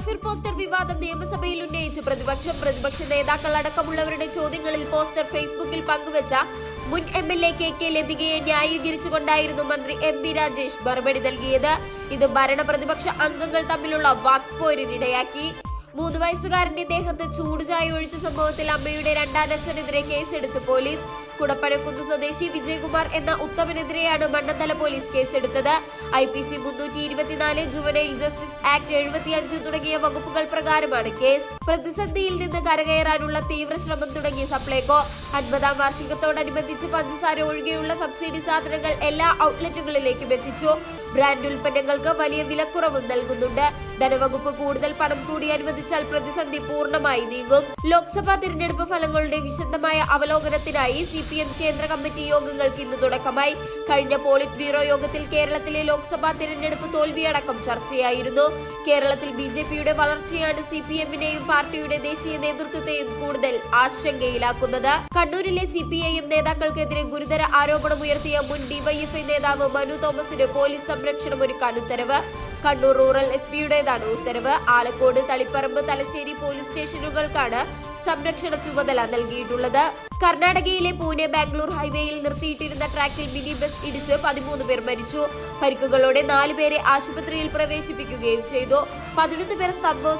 കാഫിർ പോസ്റ്റർ വിവാദം നിയമസഭയിൽ ഉന്നയിച്ച് പ്രതിപക്ഷം പ്രതിപക്ഷ നേതാക്കൾ അടക്കമുള്ളവരുടെ ചോദ്യങ്ങളിൽ പോസ്റ്റർ ഫേസ്ബുക്കിൽ പങ്കുവച്ച മുൻ M L A K K ലതികയെ ന്യായീകരിച്ചുകൊണ്ടായിരുന്നു മന്ത്രി എം പി രാജേഷ് മറുപടി നൽകിയത്. ഇത് ഭരണ പ്രതിപക്ഷ അംഗങ്ങൾ തമ്മിലുള്ള വാക്പോരിനിടയാക്കി. മൂന്ന് വയസ്സുകാരന്റെ ദേഹത്ത് ചൂടുചായ ഒഴിച്ച സംഭവത്തിൽ അമ്മയുടെ രണ്ടാനച്ഛനെതിരെ കേസെടുത്ത് പോലീസ്. കുടപ്പനക്കുന്ന് സ്വദേശി വിജയകുമാർ എന്ന ഉത്തമനെതിരെയാണ് മണ്ണത്തല പോലീസ് കേസെടുത്തത്. ഐ പി സി മുന്നൂറ്റി ഇരുപത്തിനാല് ജുവനൈൽ ജസ്റ്റിസ് ആക്ട് എഴുപത്തിയഞ്ച് തുടങ്ങിയ വകുപ്പുകൾ പ്രകാരമാണ് കേസ്. പ്രതിസന്ധിയിൽ നിന്ന് കരകയറാനുള്ള തീവ്ര ശ്രമം തുടങ്ങി സപ്ലൈകോ. അൻപതാം വാർഷികത്തോടനുബന്ധിച്ച് പഞ്ചസാര ഒഴികെയുള്ള സബ്സിഡി സാധനങ്ങൾ എല്ലാ ഔട്ട്ലെറ്റുകളിലേക്കും എത്തിച്ചു. ബ്രാൻഡ് ഉൽപ്പന്നങ്ങൾക്ക് വലിയ വിലക്കുറവും നൽകുന്നുണ്ട്. ധനവകുപ്പ് കൂടുതൽ പണം കൂടി അനുവദിച്ചാൽ പ്രതിസന്ധി പൂർണമായി നീങ്ങും. ലോക്സഭാ തിരഞ്ഞെടുപ്പ് ഫലങ്ങളുടെ വിശദമായ അവലോകനത്തിനായി സി പി എം കേന്ദ്ര കമ്മിറ്റി യോഗങ്ങൾക്ക് ഇന്ന് തുടക്കമായി. കഴിഞ്ഞ പോളിറ്റ് ബ്യൂറോ യോഗത്തിൽ കേരളത്തിലെ ലോക്സഭാ തിരഞ്ഞെടുപ്പ് തോൽവിയടക്കം ചർച്ചയായിരുന്നു. കേരളത്തിൽ ബി ജെ പിയുടെ വളർച്ചയാണ് സി പി എമ്മിനെയും പാർട്ടിയുടെ ദേശീയ നേതൃത്വത്തെയും കൂടുതൽ ആശങ്കയിലാക്കുന്നത്. കണ്ണൂരിലെ സി പി ഐ എം നേതാക്കൾക്കെതിരെ ഗുരുതര ആരോപണമുയർത്തിയ മുൻ ഡിവൈഎഫ്ഐ നേതാവ് മനു തോമസിന് പോലീസ് സംരക്ഷണം ഒരുക്കാൻ ഉത്തരവ്. കണ്ണൂർ റൂറൽ എസ് പിയുടേതാണ് ഉത്തരവ്. ആലക്കോട് തളിപ്പറമ്പ് തലശ്ശേരി പോലീസ് സ്റ്റേഷനുകൾക്കാണ് സംരക്ഷണ ചുമതല നൽകിയിട്ടുള്ളത്. കർണാടകയിലെ പൂനെ ബാംഗ്ലൂർ ഹൈവേയിൽ നിർത്തിയിട്ടിരുന്ന ട്രാക്കിൽ മിനി ബസ് ഇടിച്ച് പതിമൂന്ന് പേർ മരിച്ചു. പരിക്കുകളോടെ നാല് പേരെ ആശുപത്രിയിൽ പ്രവേശിപ്പിക്കുകയും ചെയ്തു. പതിനൊന്ന് പേർ സംഭവ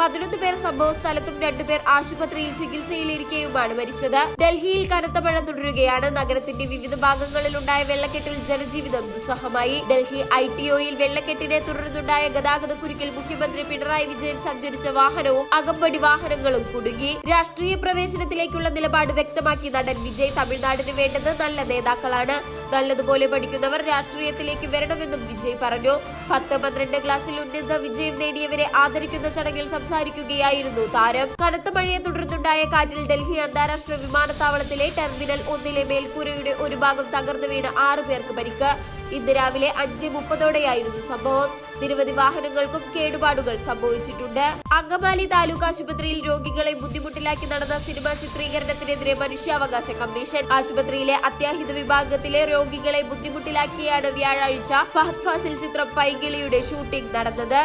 പതിനൊന്ന് പേർ സംഭവ സ്ഥലത്തും രണ്ടുപേർ ആശുപത്രിയിൽ ചികിത്സയിലിരിക്കെയുമാണ് മരിച്ചത്. ഡൽഹിയിൽ കനത്ത മഴ തുടരുകയാണ്. നഗരത്തിന്റെ വിവിധ ഭാഗങ്ങളിൽ ഉണ്ടായ വെള്ളക്കെട്ടിൽ ജനജീവിതം ദുസ്സഹമായി. ഡൽഹി ഐ ടി ഒയിൽ വെള്ളക്കെട്ടിനെ തുടർന്നുണ്ടായ ഗതാഗത കുരുക്കിൽ മുഖ്യമന്ത്രി പിണറായി വിജയൻ സഞ്ചരിച്ച വാഹനവും അകമ്പടി വാഹനങ്ങളും കുടുങ്ങി. രാഷ്ട്രീയ പ്രവേശനത്തിലേക്കുള്ള നിലപാട് വ്യക്തമാക്കി നടൻ വിജയ് തമിഴ്നാടിന് വേണ്ടത് നല്ല നേതാക്കളാണ്. നല്ലതുപോലെ പഠിക്കുന്നവർ രാഷ്ട്രീയത്തിലേക്ക് വരണമെന്നും വിജയ് പറഞ്ഞു. പത്ത് പന്ത്രണ്ട് ക്ലാസ്സിൽ ഉന്നത വിജയം നേടിയവരെ ആദരിക്കുന്ന ചടങ്ങിൽ സംസാരിക്കുകയായിരുന്നു താരം. കനത്ത മഴയെ തുടർന്നുണ്ടായ കാറ്റിൽ ഡൽഹി അന്താരാഷ്ട്ര വിമാനത്താവളത്തിലെ ടെർമിനൽ ഒന്നിലെ മേൽക്കൂരയുടെ ഒരു ഭാഗം തകർന്നു വീണ് ആറു പേർക്ക് പരിക്ക്. ഇന്ന് രാവിലെ അഞ്ച് മുപ്പതോടെയായിരുന്നു സംഭവം. നിരവധി വാഹനങ്ങൾക്കും കേടുപാടുകൾ സംഭവിച്ചിട്ടുണ്ട്. അങ്കമാലി താലൂക്ക് ആശുപത്രിയിൽ രോഗികളെ ബുദ്ധിമുട്ടിലാക്കി നടന്ന സിനിമാ ചിത്രീകരണത്തിനെതിരെ മനുഷ്യാവകാശ കമ്മീഷൻ. ആശുപത്രിയിലെ അത്യാഹിത വിഭാഗത്തിലെ രോഗികളെ ബുദ്ധിമുട്ടിലാക്കിയാണ് വ്യാഴാഴ്ച ഫഹദ് ഫാസിൽ ചിത്രം പൈങ്കിളിയുടെ ഷൂട്ടിംഗ് നടന്നത്.